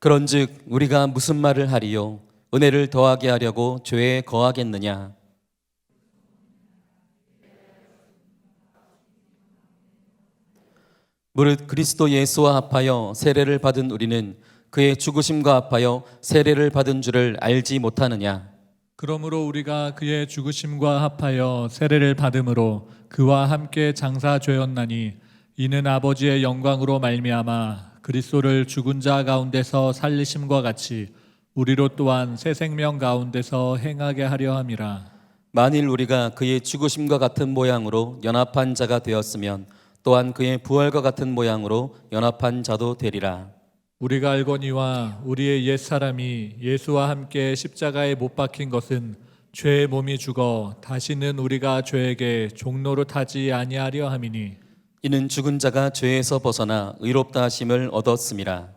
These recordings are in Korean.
그런즉 우리가 무슨 말을 하리요? 은혜를 더하게 하려고 죄에 거하겠느냐? 무릇 그리스도 예수와 합하여 세례를 받은 우리는 그의 죽으심과 합하여 세례를 받은 줄을 알지 못하느냐? 그러므로 우리가 그의 죽으심과 합하여 세례를 받음으로 그와 함께 장사되었나니 이는 아버지의 영광으로 말미암아 그리스도를 죽은 자 가운데서 살리심과 같이 우리로 또한 새 생명 가운데서 행하게 하려 함이라. 만일 우리가 그의 죽으심과 같은 모양으로 연합한 자가 되었으면 또한 그의 부활과 같은 모양으로 연합한 자도 되리라. 우리가 알거니와 우리의 옛 사람이 예수와 함께 십자가에 못 박힌 것은 죄의 몸이 죽어 다시는 우리가 죄에게 종로로 타지 아니하려 함이니 이는 죽은 자가 죄에서 벗어나 의롭다 하심을 얻었음이라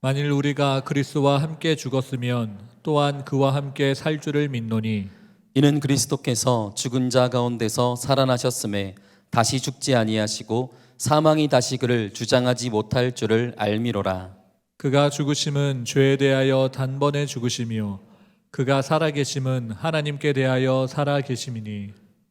만일 우리가 그리스도와 함께 죽었으면 또한 그와 함께 살 줄을 믿노니. 이는 그리스도께서 죽은 자 가운데서 살아나셨음에 다시 죽지 아니하시고 사망이 다시 그를 주장하지 못할 줄을 알미로라. 그가 죽으심은 죄에 대하여 단번에 죽으심이요 그가 살아계심은 하나님께 대하여 살아계심이니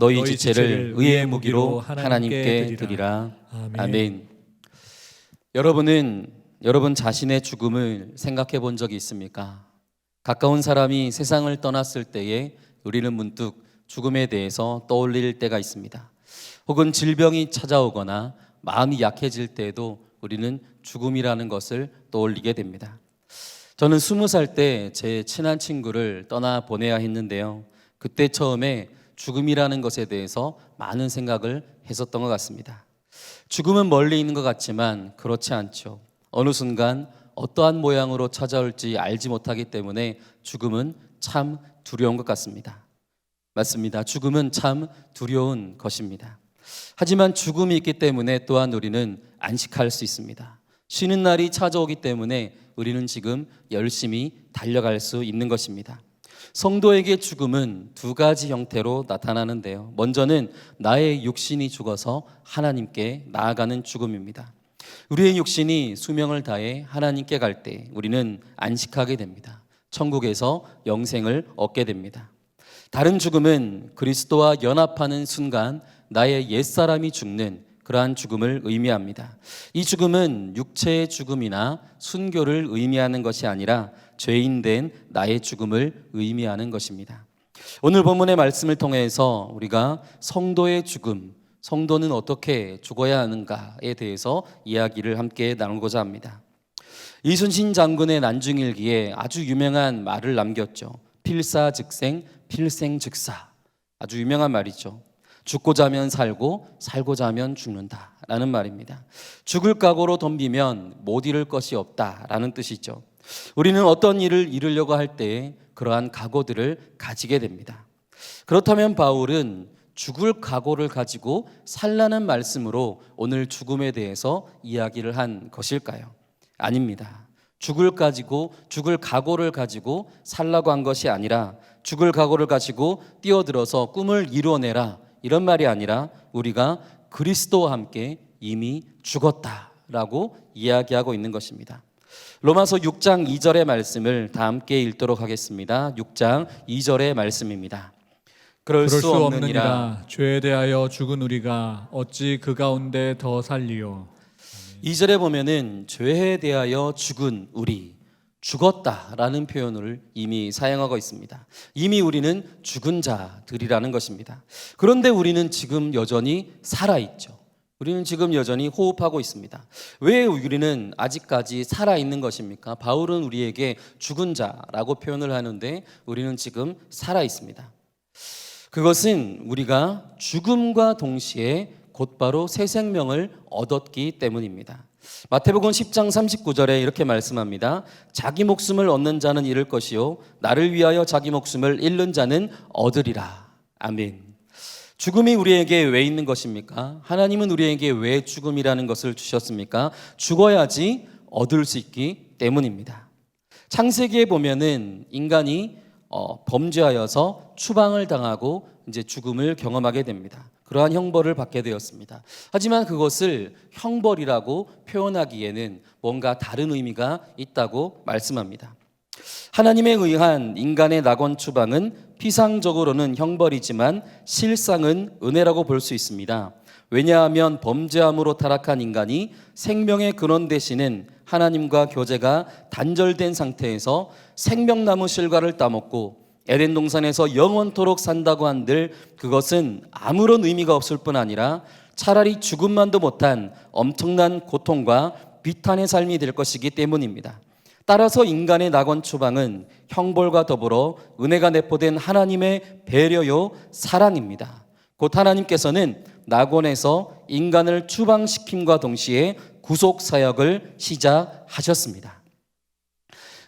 너희 지체를 의의 무기로 하나님께 드리라. 아멘. 여러분은 여러분 자신의 죽음을 생각해 본 적이 있습니까? 가까운 사람이 세상을 떠났을 때에 우리는 문득 죽음에 대해서 떠올릴 때가 있습니다. 혹은 질병이 찾아오거나 마음이 약해질 때에도 우리는 죽음이라는 것을 떠올리게 됩니다. 저는 스무 살 때 제 친한 친구를 떠나 보내야 했는데요. 그때 처음에 죽음이라는 것에 대해서 많은 생각을 했었던 것 같습니다. 죽음은 멀리 있는 것 같지만 그렇지 않죠. 어느 순간 어떠한 모양으로 찾아올지 알지 못하기 때문에 죽음은 참 두려운 것 같습니다. 맞습니다. 죽음은 참 두려운 것입니다. 하지만 죽음이 있기 때문에 또한 우리는 안식할 수 있습니다. 쉬는 날이 찾아오기 때문에 우리는 지금 열심히 달려갈 수 있는 것입니다. 성도에게 죽음은 두 가지 형태로 나타나는데요. 먼저는 나의 육신이 죽어서 하나님께 나아가는 죽음입니다. 우리의 육신이 수명을 다해 하나님께 갈 때 우리는 안식하게 됩니다. 천국에서 영생을 얻게 됩니다. 다른 죽음은 그리스도와 연합하는 순간 나의 옛사람이 죽는 그러한 죽음을 의미합니다. 이 죽음은 육체의 죽음이나 순교를 의미하는 것이 아니라 죄인 된 나의 죽음을 의미하는 것입니다. 오늘 본문의 말씀을 통해서 우리가 성도의 죽음, 성도는 어떻게 죽어야 하는가에 대해서 이야기를 함께 나누고자 합니다. 이순신 장군의 난중일기에 아주 유명한 말을 남겼죠. 필사즉생, 필생즉사. 아주 유명한 말이죠. 죽고자 하면 살고 살고자 하면 죽는다라는 말입니다. 죽을 각오로 덤비면 못 이룰 것이 없다라는 뜻이죠. 우리는 어떤 일을 이루려고 할 때 그러한 각오들을 가지게 됩니다. 그렇다면 바울은 죽을 각오를 가지고 살라는 말씀으로 오늘 죽음에 대해서 이야기를 한 것일까요? 아닙니다. 죽을 가지고 죽을 각오를 가지고 살라고 한 것이 아니라 죽을 각오를 가지고 뛰어들어서 꿈을 이루어내라 이런 말이 아니라 우리가 그리스도와 함께 이미 죽었다라고 이야기하고 있는 것입니다. 로마서 6장 2절의 말씀을 다 함께 읽도록 하겠습니다. 6장 2절의 말씀입니다. 그럴, 그럴 수 수 없느니라 없느니라 죄에 대하여 죽은 우리가 어찌 그 가운데 더 살리요 2절에 보면은 죄에 대하여 죽은 우리 죽었다라는 표현을 이미 사용하고 있습니다. 이미 우리는 죽은 자들이라는 것입니다. 그런데 우리는 지금 여전히 살아 있죠. 우리는 지금 여전히 호흡하고 있습니다. 왜 우리는 아직까지 살아 있는 것입니까? 바울은 우리에게 죽은 자라고 표현을 하는데 우리는 지금 살아 있습니다. 그것은 우리가 죽음과 동시에 곧바로 새 생명을 얻었기 때문입니다. 마태복음 10장 39절에 이렇게 말씀합니다. 자기 목숨을 얻는 자는 잃을 것이요 나를 위하여 자기 목숨을 잃는 자는 얻으리라. 아멘. 죽음이 우리에게 왜 있는 것입니까? 하나님은 우리에게 왜 죽음이라는 것을 주셨습니까? 죽어야지 얻을 수 있기 때문입니다. 창세기에 보면은 인간이 어, 범죄하여서 추방을 당하고 이제 죽음을 경험하게 됩니다. 그러한 형벌을 받게 되었습니다. 하지만 그것을 형벌이라고 표현하기에는 뭔가 다른 의미가 있다고 말씀합니다. 하나님에 의한 인간의 낙원 추방은 피상적으로는 형벌이지만 실상은 은혜라고 볼 수 있습니다. 왜냐하면 범죄함으로 타락한 인간이 생명의 근원 되시는 하나님과 교제가 단절된 상태에서 생명나무 실과를 따먹고 에덴 동산에서 영원토록 산다고 한들 그것은 아무런 의미가 없을 뿐 아니라 차라리 죽음만도 못한 엄청난 고통과 비탄의 삶이 될 것이기 때문입니다. 따라서 인간의 낙원 추방은 형벌과 더불어 은혜가 내포된 하나님의 배려요 사랑입니다. 곧 하나님께서는 낙원에서 인간을 추방시킴과 동시에 구속 사역을 시작하셨습니다.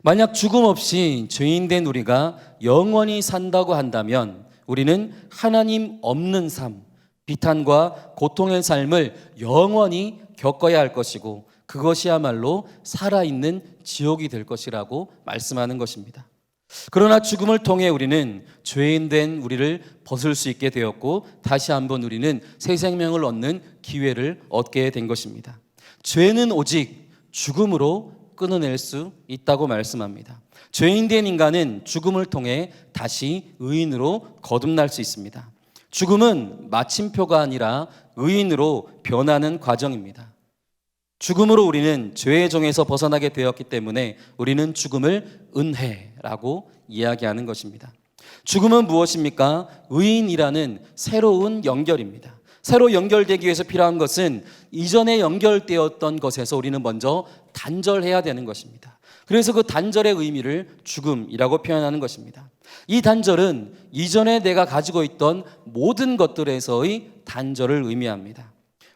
만약 죽음 없이 죄인된 우리가 영원히 산다고 한다면 우리는 하나님 없는 삶, 비탄과 고통의 삶을 영원히 겪어야 할 것이고 그것이야말로 살아있는 지옥이 될 것이라고 말씀하는 것입니다. 그러나 죽음을 통해 우리는 죄인 된 우리를 벗을 수 있게 되었고 다시 한번 우리는 새 생명을 얻는 기회를 얻게 된 것입니다. 죄는 오직 죽음으로 끊어낼 수 있다고 말씀합니다. 죄인 된 인간은 죽음을 통해 다시 의인으로 거듭날 수 있습니다. 죽음은 마침표가 아니라 의인으로 변하는 과정입니다. 죽음으로 우리는 죄의 종에서 벗어나게 되었기 때문에 우리는 죽음을 은혜라고 이야기하는 것입니다. 죽음은 무엇입니까? 의인이라는 새로운 연결입니다. 새로 연결되기 위해서 필요한 것은 이전에 연결되었던 것에서 우리는 먼저 단절해야 되는 것입니다. 그래서 그 단절의 의미를 죽음이라고 표현하는 것입니다. 이 단절은 이전에 내가 가지고 있던 모든 것들에서의 단절을 의미합니다.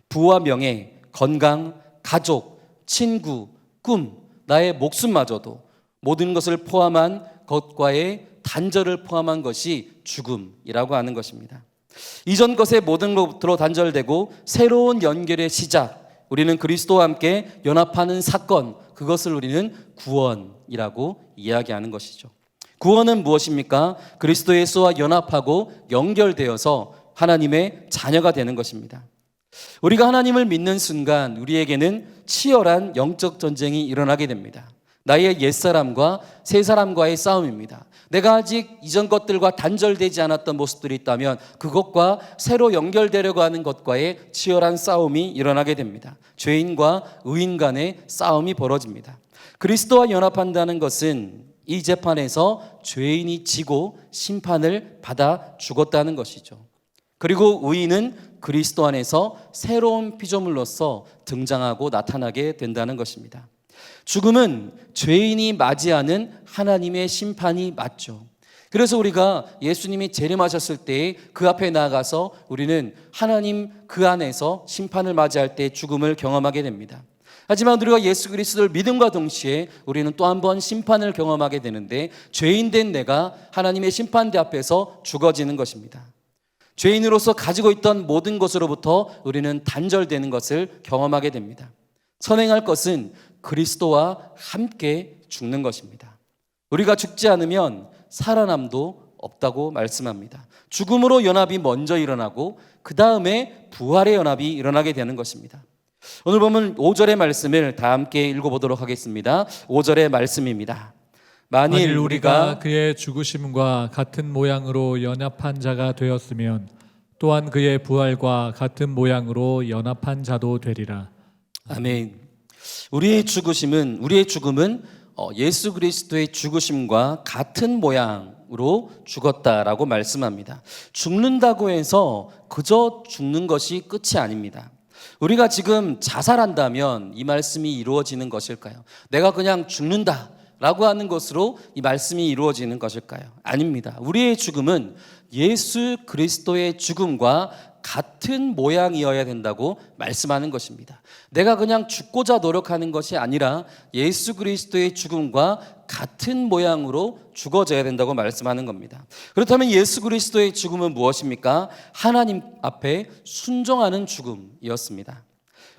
부와 명예, 건강, 가족, 친구, 꿈, 나의 목숨마저도 모든 것을 포함한 것과의 단절을 포함한 것이 죽음이라고 하는 것입니다. 이전 것의 모든 것으로 단절되고 새로운 연결의 시작, 우리는 그리스도와 함께 연합하는 사건, 그것을 우리는 구원이라고 이야기하는 것이죠. 구원은 무엇입니까? 그리스도 예수와 연합하고 연결되어서 하나님의 자녀가 되는 것입니다. 우리가 하나님을 믿는 순간 우리에게는 치열한 영적 전쟁이 일어나게 됩니다. 나의 옛사람과 새사람과의 싸움입니다. 내가 아직 이전 것들과 단절되지 않았던 모습들이 있다면 그것과 새로 연결되려고 하는 것과의 치열한 싸움이 일어나게 됩니다. 죄인과 의인 간의 싸움이 벌어집니다. 그리스도와 연합한다는 것은 이 재판에서 죄인이 지고 심판을 받아 죽었다는 것이죠. 그리고 의인은 그리스도 안에서 새로운 피조물로서 등장하고 나타나게 된다는 것입니다. 죽음은 죄인이 맞이하는 하나님의 심판이 맞죠. 그래서 우리가 예수님이 재림하셨을 때 그 앞에 나아가서 우리는 하나님 그 안에서 심판을 맞이할 때 죽음을 경험하게 됩니다. 하지만 우리가 예수 그리스도를 믿음과 동시에 우리는 또 한 번 심판을 경험하게 되는데 죄인 된 내가 하나님의 심판대 앞에서 죽어지는 것입니다. 죄인으로서 가지고 있던 모든 것으로부터 우리는 단절되는 것을 경험하게 됩니다. 선행할 것은 그리스도와 함께 죽는 것입니다. 우리가 죽지 않으면 살아남도 없다고 말씀합니다. 죽음으로 연합이 먼저 일어나고 그 다음에 부활의 연합이 일어나게 되는 것입니다. 오늘 보면 5절의 말씀을 다 함께 읽어보도록 하겠습니다. 5절의 말씀입니다. 만일, 우리가 그의 죽으심과 같은 모양으로 연합한 자가 되었으면 또한 그의 부활과 같은 모양으로 연합한 자도 되리라. 아멘. 우리의 죽으심은 우리의 죽음은 어, 예수 그리스도의 죽으심과 같은 모양으로 죽었다라고 말씀합니다. 죽는다고 해서 그저 죽는 것이 끝이 아닙니다. 우리가 지금 자살한다면 이 말씀이 이루어지는 것일까요? 내가 그냥 죽는다. 라고 하는 것으로 이 말씀이 이루어지는 것일까요? 아닙니다. 우리의 죽음은 예수 그리스도의 죽음과 같은 모양이어야 된다고 말씀하는 것입니다. 내가 그냥 죽고자 노력하는 것이 아니라 예수 그리스도의 죽음과 같은 모양으로 죽어져야 된다고 말씀하는 겁니다. 그렇다면 예수 그리스도의 죽음은 무엇입니까? 하나님 앞에 순종하는 죽음이었습니다.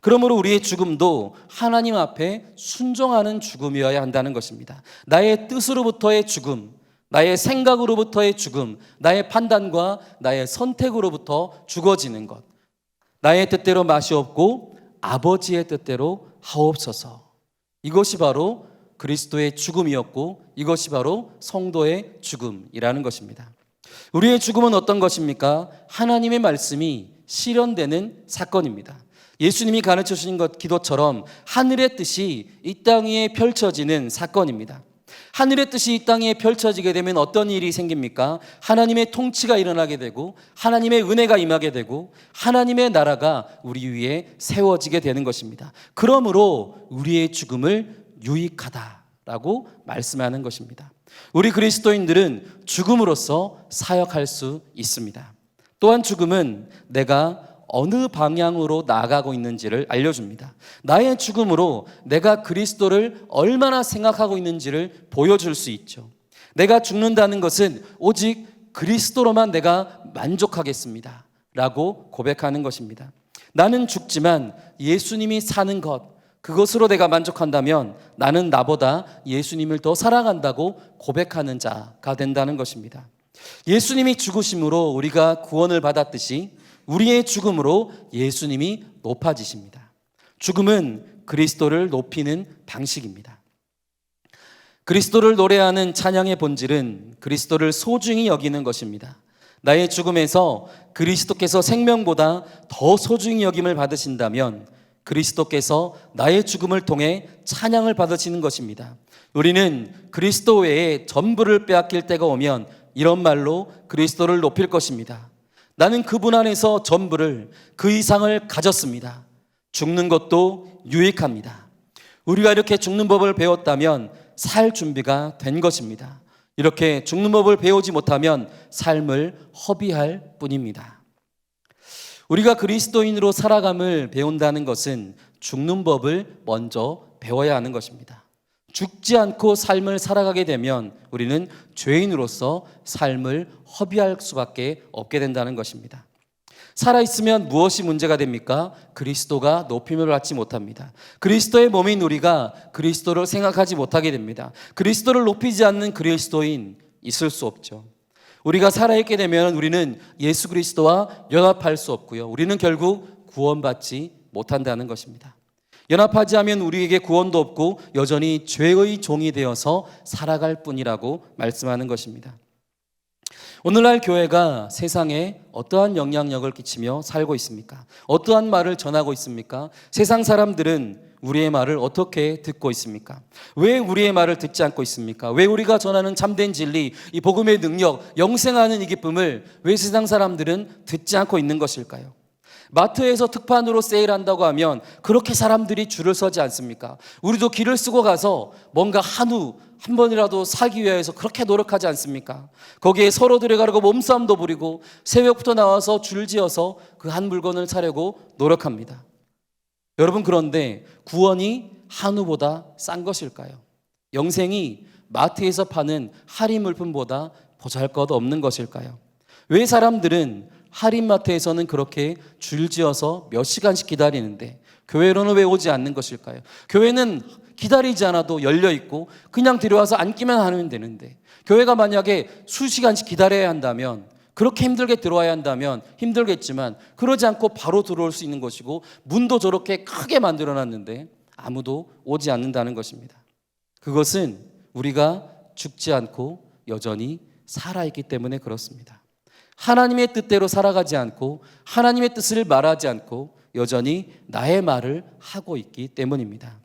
그러므로 우리의 죽음도 하나님 앞에 순종하는 죽음이어야 한다는 것입니다. 나의 뜻으로부터의 죽음, 나의 생각으로부터의 죽음, 나의 판단과 나의 선택으로부터 죽어지는 것. 나의 뜻대로 맛이 없고 아버지의 뜻대로 하옵소서. 이것이 바로 그리스도의 죽음이었고 이것이 바로 성도의 죽음이라는 것입니다. 우리의 죽음은 어떤 것입니까? 하나님의 말씀이 실현되는 사건입니다. 예수님이 가르쳐 주신 것 기도처럼 하늘의 뜻이 이 땅 위에 펼쳐지는 사건입니다. 하늘의 뜻이 이 땅에 펼쳐지게 되면 어떤 일이 생깁니까? 하나님의 통치가 일어나게 되고 하나님의 은혜가 임하게 되고 하나님의 나라가 우리 위에 세워지게 되는 것입니다. 그러므로 우리의 죽음을 유익하다라고 말씀하는 것입니다. 우리 그리스도인들은 죽음으로써 사역할 수 있습니다. 또한 죽음은 내가 어느 방향으로 나아가고 있는지를 알려줍니다. 나의 죽음으로 내가 그리스도를 얼마나 생각하고 있는지를 보여줄 수 있죠. 내가 죽는다는 것은 오직 그리스도로만 내가 만족하겠습니다. 라고 고백하는 것입니다. 나는 죽지만 예수님이 사는 것, 그것으로 내가 만족한다면 나는 나보다 예수님을 더 사랑한다고 고백하는 자가 된다는 것입니다. 예수님이 죽으심으로 우리가 구원을 받았듯이 우리의 죽음으로 예수님이 높아지십니다. 죽음은 그리스도를 높이는 방식입니다. 그리스도를 노래하는 찬양의 본질은 그리스도를 소중히 여기는 것입니다. 나의 죽음에서 그리스도께서 생명보다 더 소중히 여김을 받으신다면 그리스도께서 나의 죽음을 통해 찬양을 받으시는 것입니다. 우리는 그리스도 외에 전부를 빼앗길 때가 오면 이런 말로 그리스도를 높일 것입니다. 나는 그분 안에서 전부를 그 이상을 가졌습니다. 죽는 것도 유익합니다. 우리가 이렇게 죽는 법을 배웠다면 살 준비가 된 것입니다. 이렇게 죽는 법을 배우지 못하면 삶을 허비할 뿐입니다. 우리가 그리스도인으로 살아감을 배운다는 것은 죽는 법을 먼저 배워야 하는 것입니다. 죽지 않고 삶을 살아가게 되면 우리는 죄인으로서 삶을 허비할 수밖에 없게 된다는 것입니다. 살아있으면 무엇이 문제가 됩니까? 그리스도가 높임을 받지 못합니다. 그리스도의 몸인 우리가 그리스도를 생각하지 못하게 됩니다. 그리스도를 높이지 않는 그리스도인 있을 수 없죠. 우리가 살아있게 되면 우리는 예수 그리스도와 연합할 수 없고요. 우리는 결국 구원받지 못한다는 것입니다. 연합하지 않으면 우리에게 구원도 없고 여전히 죄의 종이 되어서 살아갈 뿐이라고 말씀하는 것입니다. 오늘날 교회가 세상에 어떠한 영향력을 끼치며 살고 있습니까? 어떠한 말을 전하고 있습니까? 세상 사람들은 우리의 말을 어떻게 듣고 있습니까? 왜 우리의 말을 듣지 않고 있습니까? 왜 우리가 전하는 참된 진리, 이 복음의 능력, 영생하는 이 기쁨을 왜 세상 사람들은 듣지 않고 있는 것일까요? 마트에서 특판으로 세일한다고 하면 그렇게 사람들이 줄을 서지 않습니까? 우리도 길을 쓰고 가서 뭔가 한우 한 번이라도 사기 위해서 그렇게 노력하지 않습니까? 거기에 서로 들어가려고 몸싸움도 부리고 새벽부터 나와서 줄지어서 그 한 물건을 사려고 노력합니다. 여러분 그런데 구원이 한우보다 싼 것일까요? 영생이 마트에서 파는 할인 물품보다 보잘것 없는 것일까요? 왜 사람들은 할인마트에서는 그렇게 줄지어서 몇 시간씩 기다리는데 교회로는 왜 오지 않는 것일까요? 교회는 기다리지 않아도 열려 있고 그냥 들어와서 앉기만 하면 되는데 교회가 만약에 수시간씩 기다려야 한다면 그렇게 힘들게 들어와야 한다면 힘들겠지만 그러지 않고 바로 들어올 수 있는 것이고 문도 저렇게 크게 만들어 놨는데 아무도 오지 않는다는 것입니다. 그것은 우리가 죽지 않고 여전히 살아있기 때문에 그렇습니다. 하나님의 뜻대로 살아가지 않고 하나님의 뜻을 말하지 않고 여전히 나의 말을 하고 있기 때문입니다.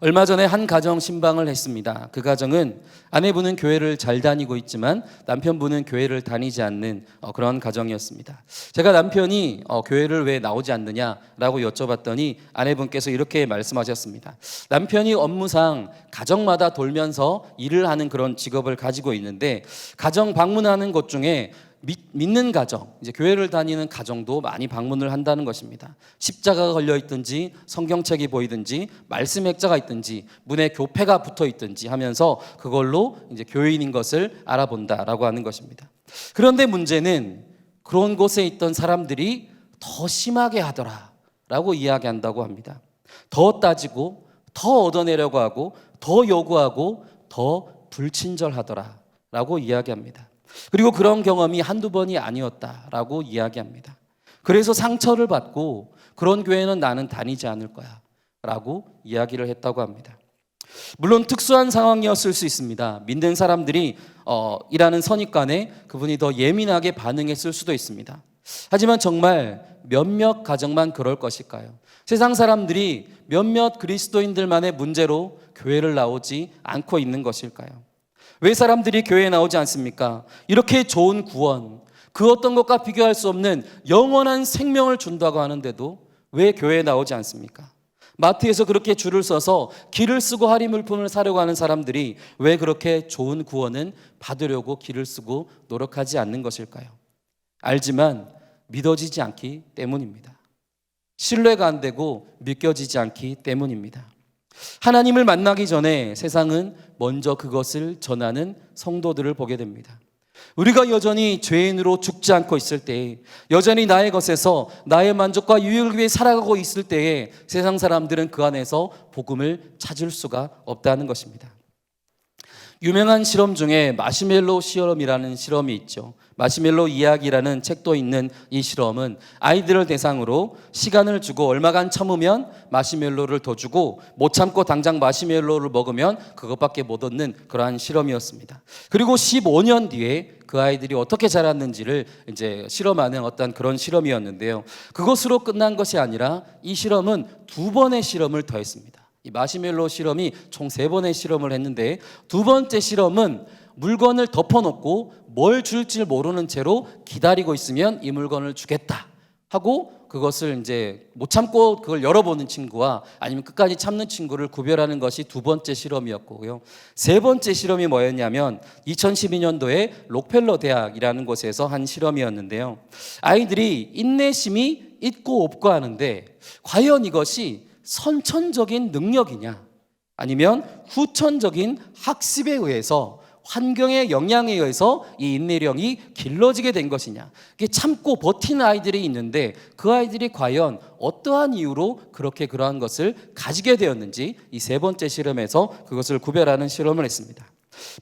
얼마 전에 한 가정 신방을 했습니다. 그 가정은 아내분은 교회를 잘 다니고 있지만 남편분은 교회를 다니지 않는 어, 그런 가정이었습니다. 제가 남편이 어, 교회를 왜 나오지 않느냐라고 여쭤봤더니 아내분께서 이렇게 말씀하셨습니다. 남편이 업무상 가정마다 돌면서 일을 하는 그런 직업을 가지고 있는데 가정 방문하는 것 중에 믿, 믿는 가정, 이제 교회를 다니는 가정도 많이 방문을 한다는 것입니다. 십자가가 걸려 있든지 성경책이 보이든지 말씀 액자가 있든지 문에 교패가 붙어 있든지 하면서 그걸로 이제 교인인 것을 알아본다라고 하는 것입니다. 그런데 문제는 그런 곳에 있던 사람들이 더 심하게 하더라라고 이야기한다고 합니다. 더 따지고 더 얻어내려고 하고 더 요구하고 더 불친절하더라라고 이야기합니다. 그리고 그런 경험이 한두 번이 아니었다라고 이야기합니다. 그래서 상처를 받고 그런 교회는 나는 다니지 않을 거야 라고 이야기를 했다고 합니다. 물론 특수한 상황이었을 수 있습니다. 믿는 사람들이 어, 일하는 선입관에 그분이 더 예민하게 반응했을 수도 있습니다. 하지만 정말 몇몇 가정만 그럴 것일까요? 세상 사람들이 몇몇 그리스도인들만의 문제로 교회를 나오지 않고 있는 것일까요? 왜 사람들이 교회에 나오지 않습니까? 이렇게 좋은 구원, 그 어떤 것과 비교할 수 없는 영원한 생명을 준다고 하는데도 왜 교회에 나오지 않습니까? 마트에서 그렇게 줄을 서서 길을 쓰고 할인 물품을 사려고 하는 사람들이 왜 그렇게 좋은 구원은 받으려고 길을 쓰고 노력하지 않는 것일까요? 알지만 믿어지지 않기 때문입니다. 신뢰가 안 되고 믿겨지지 않기 때문입니다. 하나님을 만나기 전에 세상은 먼저 그것을 전하는 성도들을 보게 됩니다. 우리가 여전히 죄인으로 죽지 않고 있을 때에 여전히 나의 것에서 나의 만족과 유익을 위해 살아가고 있을 때에 세상 사람들은 그 안에서 복음을 찾을 수가 없다는 것입니다. 유명한 실험 중에 마시멜로 실험이라는 실험이 있죠. 마시멜로 이야기라는 책도 있는 이 실험은 아이들을 대상으로 시간을 주고 얼마간 참으면 마시멜로를 더 주고 못 참고 당장 마시멜로를 먹으면 그것밖에 못 얻는 그러한 실험이었습니다. 그리고 15년 뒤에 그 아이들이 어떻게 자랐는지를 이제 실험하는 어떤 그런 실험이었는데요. 그것으로 끝난 것이 아니라 이 실험은 두 번의 실험을 더했습니다. 이 마시멜로 실험이 총 세 번의 실험을 했는데 두 번째 실험은 물건을 덮어놓고 뭘 줄지 모르는 채로 기다리고 있으면 이 물건을 주겠다 하고 그것을 이제 못 참고 그걸 열어보는 친구와 아니면 끝까지 참는 친구를 구별하는 것이 두 번째 실험이었고요. 세 번째 실험이 뭐였냐면 2012년도에 록펠러 대학이라는 곳에서 한 실험이었는데요. 아이들이 인내심이 있고 없고 하는데 과연 이것이 선천적인 능력이냐 아니면 후천적인 학습에 의해서 환경의 영향에 의해서 이 인내력이 길러지게 된 것이냐. 이게 참고 버티는 아이들이 있는데 그 아이들이 과연 어떠한 이유로 그렇게 그러한 것을 가지게 되었는지 이 세 번째 실험에서 그것을 구별하는 실험을 했습니다.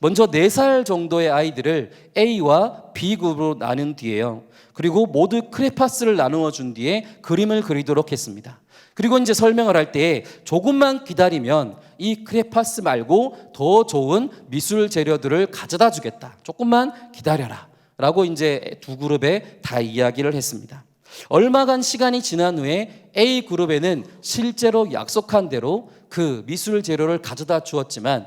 먼저 4살 정도의 아이들을 A와 B그룹으로 나눈 뒤에요. 그리고 모두 크레파스를 나누어 준 뒤에 그림을 그리도록 했습니다. 그리고 이제 설명을 할 때 조금만 기다리면 이 크레파스 말고 더 좋은 미술 재료들을 가져다 주겠다. 조금만 기다려라. 라고 이제 두 그룹에 다 이야기를 했습니다. 얼마간 시간이 지난 후에 A 그룹에는 실제로 약속한 대로 그 미술 재료를 가져다 주었지만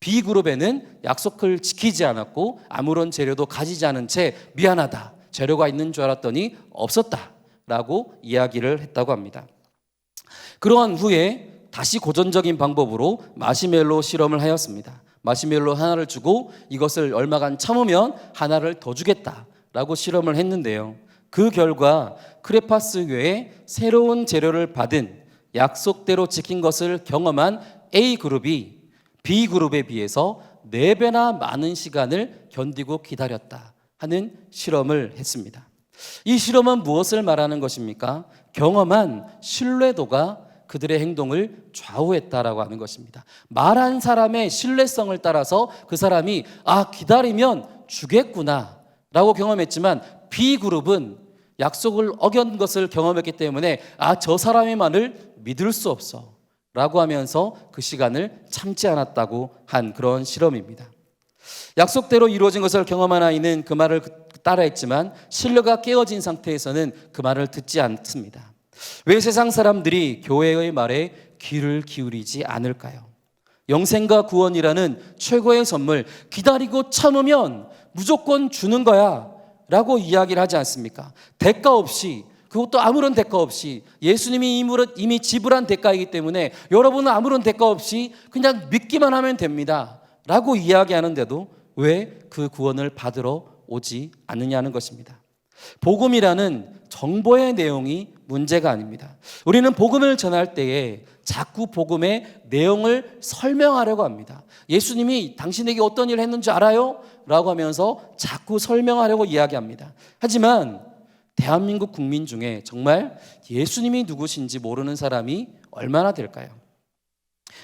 B 그룹에는 약속을 지키지 않았고 아무런 재료도 가지지 않은 채 미안하다. 재료가 있는 줄 알았더니 없었다 라고 이야기를 했다고 합니다. 그러한 후에 다시 고전적인 방법으로 마시멜로 실험을 하였습니다. 마시멜로 하나를 주고 이것을 얼마간 참으면 하나를 더 주겠다라고 실험을 했는데요. 그 결과 크레파스 외에 새로운 재료를 받은 약속대로 지킨 것을 경험한 A 그룹이 B 그룹에 비해서 4배나 많은 시간을 견디고 기다렸다 하는 실험을 했습니다. 이 실험은 무엇을 말하는 것입니까? 경험한 신뢰도가 그들의 행동을 좌우했다라고 하는 것입니다. 말한 사람의 신뢰성을 따라서 그 사람이 아 기다리면 주겠구나 라고 경험했지만 B 그룹은 약속을 어긴 것을 경험했기 때문에 아 저 사람의 말을 믿을 수 없어 라고 하면서 그 시간을 참지 않았다고 한 그런 실험입니다. 약속대로 이루어진 것을 경험한 아이는 그 말을 따라했지만 신뢰가 깨어진 상태에서는 그 말을 듣지 않습니다. 왜 세상 사람들이 교회의 말에 귀를 기울이지 않을까요? 영생과 구원이라는 최고의 선물 기다리고 참으면 무조건 주는 거야 라고 이야기를 하지 않습니까? 대가 없이 그것도 아무런 대가 없이 예수님이 이미 지불한 대가이기 때문에 여러분은 아무런 대가 없이 그냥 믿기만 하면 됩니다 라고 이야기하는데도 왜 그 구원을 받으러 오지 않느냐는 것입니다. 복음이라는 정보의 내용이 문제가 아닙니다. 우리는 복음을 전할 때에 자꾸 복음의 내용을 설명하려고 합니다. 예수님이 당신에게 어떤 일을 했는지 알아요? 라고 하면서 자꾸 설명하려고 이야기합니다. 하지만 대한민국 국민 중에 정말 예수님이 누구신지 모르는 사람이 얼마나 될까요?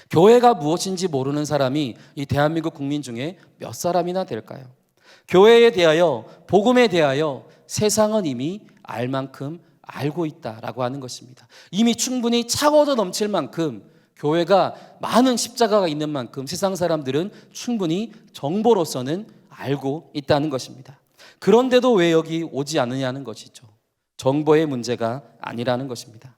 교회가 무엇인지 모르는 사람이 이 대한민국 국민 중에 몇 사람이나 될까요? 교회에 대하여 복음에 대하여 세상은 이미 알 만큼 알고 있다라고 하는 것입니다. 이미 충분히 차고도 넘칠 만큼 교회가 많은 십자가가 있는 만큼 세상 사람들은 충분히 정보로서는 알고 있다는 것입니다. 그런데도 왜 여기 오지 않느냐는 것이죠. 정보의 문제가 아니라는 것입니다.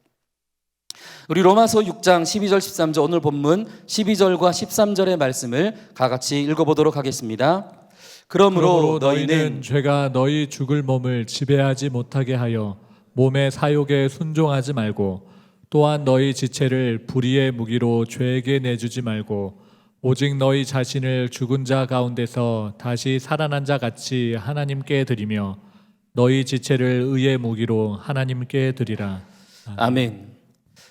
우리 로마서 6장 12절 13절 오늘 본문 12절과 13절의 말씀을 다 같이 읽어보도록 하겠습니다. 그러므로, 너희는 죄가 너희 죽을 몸을 지배하지 못하게 하여 몸의 사욕에 순종하지 말고 또한 너희 지체를 불의의 무기로 죄에게 내주지 말고 오직 너희 자신을 죽은 자 가운데서 다시 살아난 자 같이 하나님께 드리며 너희 지체를 의의 무기로 하나님께 드리라. 아멘.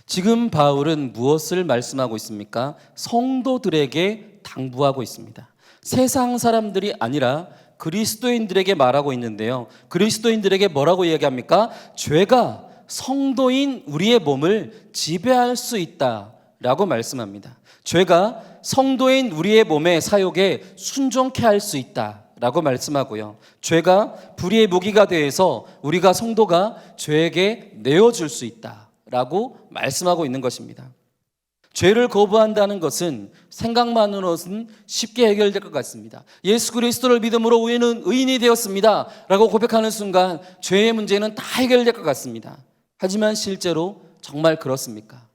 지금 바울은 무엇을 말씀하고 있습니까? 성도들에게 당부하고 있습니다. 세상 사람들이 아니라 그리스도인들에게 말하고 있는데요. 그리스도인들에게 뭐라고 이야기합니까? 죄가 성도인 우리의 몸을 지배할 수 있다라고 말씀합니다. 죄가 성도인 우리의 몸의 사욕에 순종케 할 수 있다라고 말씀하고요. 죄가 불의의 무기가 되어서 우리가 성도가 죄에게 내어줄 수 있다라고 말씀하고 있는 것입니다. 죄를 거부한다는 것은 생각만으로는 쉽게 해결될 것 같습니다. 예수 그리스도를 믿음으로 우리는 의인이 되었습니다. 라고 고백하는 순간 죄의 문제는 다 해결될 것 같습니다. 하지만 실제로 정말 그렇습니까?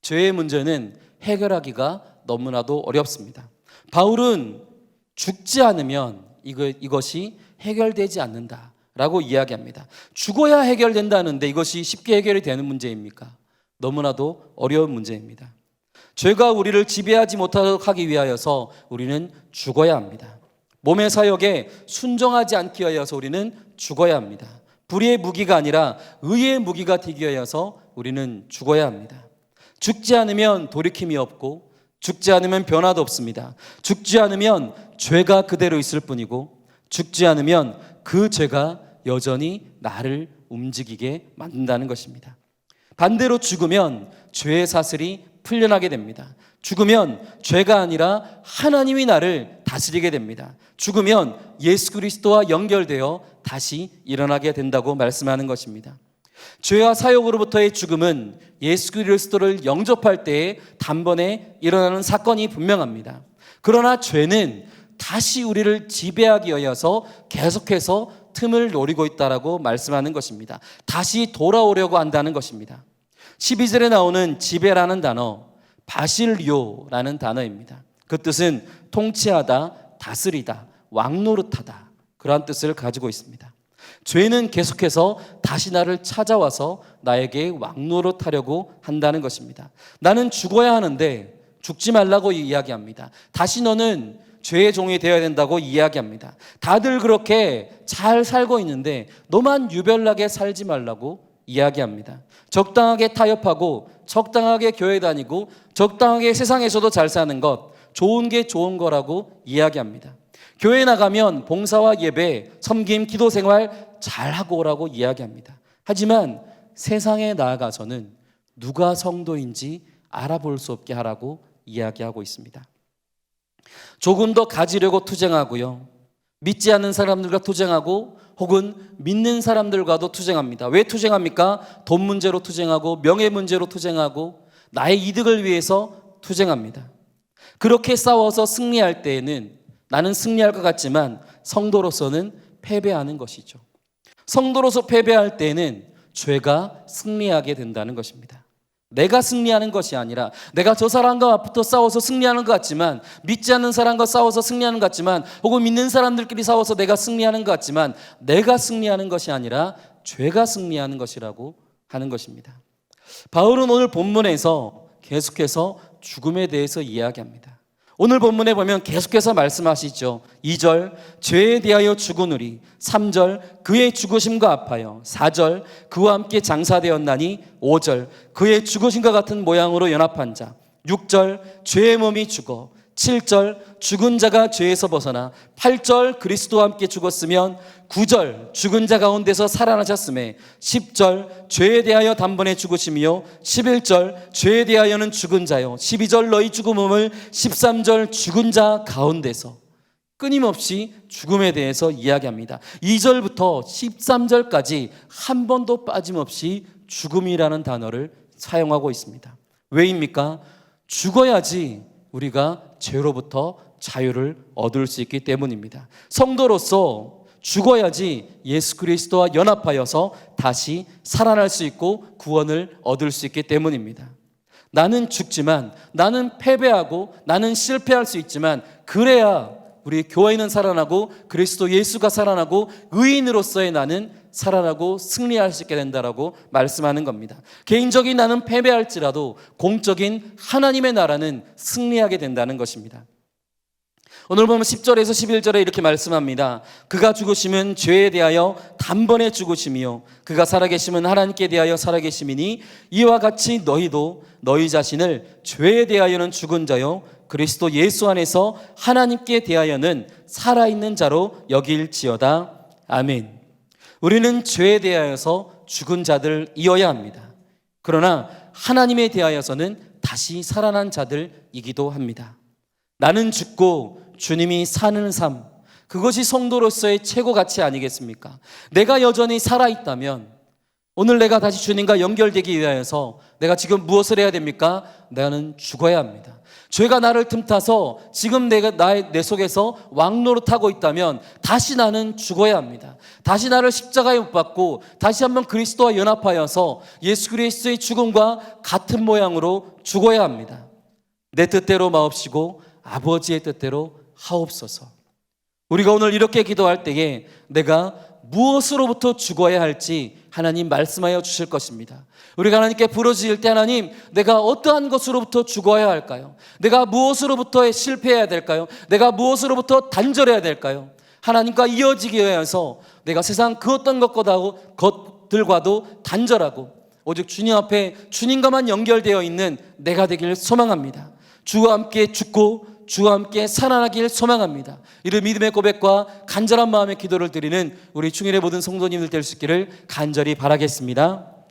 죄의 문제는 해결하기가 너무나도 어렵습니다. 바울은 죽지 않으면 이것이 해결되지 않는다. 라고 이야기합니다. 죽어야 해결된다는데 이것이 쉽게 해결이 되는 문제입니까? 너무나도 어려운 문제입니다. 죄가 우리를 지배하지 못하도록 하기 위하여서 우리는 죽어야 합니다. 몸의 사역에 순종하지 않기 위하여서 우리는 죽어야 합니다. 불의의 무기가 아니라 의의 무기가 되기 위하여서 우리는 죽어야 합니다. 죽지 않으면 돌이킴이 없고 죽지 않으면 변화도 없습니다. 죽지 않으면 죄가 그대로 있을 뿐이고 죽지 않으면 그 죄가 여전히 나를 움직이게 만든다는 것입니다. 반대로 죽으면 죄의 사슬이 풀려나게 됩니다. 죽으면 죄가 아니라 하나님이 나를 다스리게 됩니다. 죽으면 예수 그리스도와 연결되어 다시 일어나게 된다고 말씀하는 것입니다. 죄와 사욕으로부터의 죽음은 예수 그리스도를 영접할 때에 단번에 일어나는 사건이 분명합니다. 그러나 죄는 다시 우리를 지배하기 위하여서 계속해서 틈을 노리고 있다라고 말씀하는 것입니다. 다시 돌아오려고 한다는 것입니다. 12절에 나오는 지배라는 단어, 바실리오라는 단어입니다. 그 뜻은 통치하다, 다스리다, 왕노릇하다. 그러한 뜻을 가지고 있습니다. 죄는 계속해서 다시 나를 찾아와서 나에게 왕노릇하려고 한다는 것입니다. 나는 죽어야 하는데 죽지 말라고 이야기합니다. 다시 너는 죄의 종이 되어야 된다고 이야기합니다. 다들 그렇게 잘 살고 있는데 너만 유별나게 살지 말라고 이야기합니다. 적당하게 타협하고 적당하게 교회 다니고 적당하게 세상에서도 잘 사는 것 좋은 게 좋은 거라고 이야기합니다. 교회 나가면 봉사와 예배, 섬김, 기도 생활 잘 하고 오라고 이야기합니다. 하지만 세상에 나아가서는 누가 성도인지 알아볼 수 없게 하라고 이야기하고 있습니다. 조금 더 가지려고 투쟁하고요. 믿지 않는 사람들과 투쟁하고 혹은 믿는 사람들과도 투쟁합니다. 왜 투쟁합니까? 돈 문제로 투쟁하고 명예 문제로 투쟁하고 나의 이득을 위해서 투쟁합니다. 그렇게 싸워서 승리할 때에는 나는 승리할 것 같지만 성도로서는 패배하는 것이죠. 성도로서 패배할 때는 죄가 승리하게 된다는 것입니다. 내가 승리하는 것이 아니라 내가 저 사람과 붙어 싸워서 승리하는 것 같지만 믿지 않는 사람과 싸워서 승리하는 것 같지만 혹은 믿는 사람들끼리 싸워서 내가 승리하는 것 같지만 내가 승리하는 것이 아니라 죄가 승리하는 것이라고 하는 것입니다. 바울은 오늘 본문에서 계속해서 죽음에 대해서 이야기합니다. 오늘 본문에 보면 계속해서 말씀하시죠. 2절 죄에 대하여 죽으느니 3절 그의 죽으심과 아파요. 4절 그와 함께 장사되었나니 5절 그의 죽으심과 같은 모양으로 연합한 자 6절 죄의 몸이 죽어 7절 죽은 자가 죄에서 벗어나 8절 그리스도와 함께 죽었으면 9절 죽은 자 가운데서 살아나셨음에 10절 죄에 대하여 단번에 죽으심이요 11절 죄에 대하여는 죽은 자요 12절 너희 죽음을 13절 죽은 자 가운데서 끊임없이 죽음에 대해서 이야기합니다. 2절부터 13절까지 한 번도 빠짐없이 죽음이라는 단어를 사용하고 있습니다. 왜입니까? 죽어야지 우리가 죄로부터 자유를 얻을 수 있기 때문입니다. 성도로서 죽어야지 예수 그리스도와 연합하여서 다시 살아날 수 있고 구원을 얻을 수 있기 때문입니다. 나는 죽지만 나는 패배하고 나는 실패할 수 있지만 그래야 우리 교회는 살아나고 그리스도 예수가 살아나고 의인으로서의 나는 살아나고 승리할 수 있게 된다라고 말씀하는 겁니다. 개인적인 나는 패배할지라도 공적인 하나님의 나라는 승리하게 된다는 것입니다. 오늘 보면 10절에서 11절에 이렇게 말씀합니다. 그가 죽으시면 죄에 대하여 단번에 죽으심이요. 그가 살아계시면 하나님께 대하여 살아계심이니 이와 같이 너희도 너희 자신을 죄에 대하여는 죽은 자요. 그리스도 예수 안에서 하나님께 대하여는 살아있는 자로 여길지어다. 아멘. 우리는 죄에 대하여서 죽은 자들이어야 합니다. 그러나 하나님에 대하여서는 다시 살아난 자들이기도 합니다. 나는 죽고 주님이 사는 삶, 그것이 성도로서의 최고 가치 아니겠습니까? 내가 여전히 살아있다면, 오늘 내가 다시 주님과 연결되기 위하여서 내가 지금 무엇을 해야 됩니까? 나는 죽어야 합니다. 죄가 나를 틈타서 지금 내가 나의 내 속에서 왕노릇하고 있다면 다시 나는 죽어야 합니다. 다시 나를 십자가에 못 박고 다시 한번 그리스도와 연합하여서 예수 그리스도의 죽음과 같은 모양으로 죽어야 합니다. 내 뜻대로 마옵시고 아버지의 뜻대로 하옵소서. 우리가 오늘 이렇게 기도할 때에 내가 무엇으로부터 죽어야 할지 하나님 말씀하여 주실 것입니다. 우리가 하나님께 부르짖을 때 하나님 내가 어떠한 것으로부터 죽어야 할까요? 내가 무엇으로부터 실패해야 될까요? 내가 무엇으로부터 단절해야 될까요? 하나님과 이어지기 위해서 내가 세상 그 어떤 것과도 것들과도 단절하고 오직 주님 앞에 주님과만 연결되어 있는 내가 되기를 소망합니다. 주와 함께 죽고 주와 함께 살아나길 소망합니다. 이런 믿음의 고백과 간절한 마음의 기도를 드리는 우리 충일의 모든 성도님들 될 수 있기를 간절히 바라겠습니다.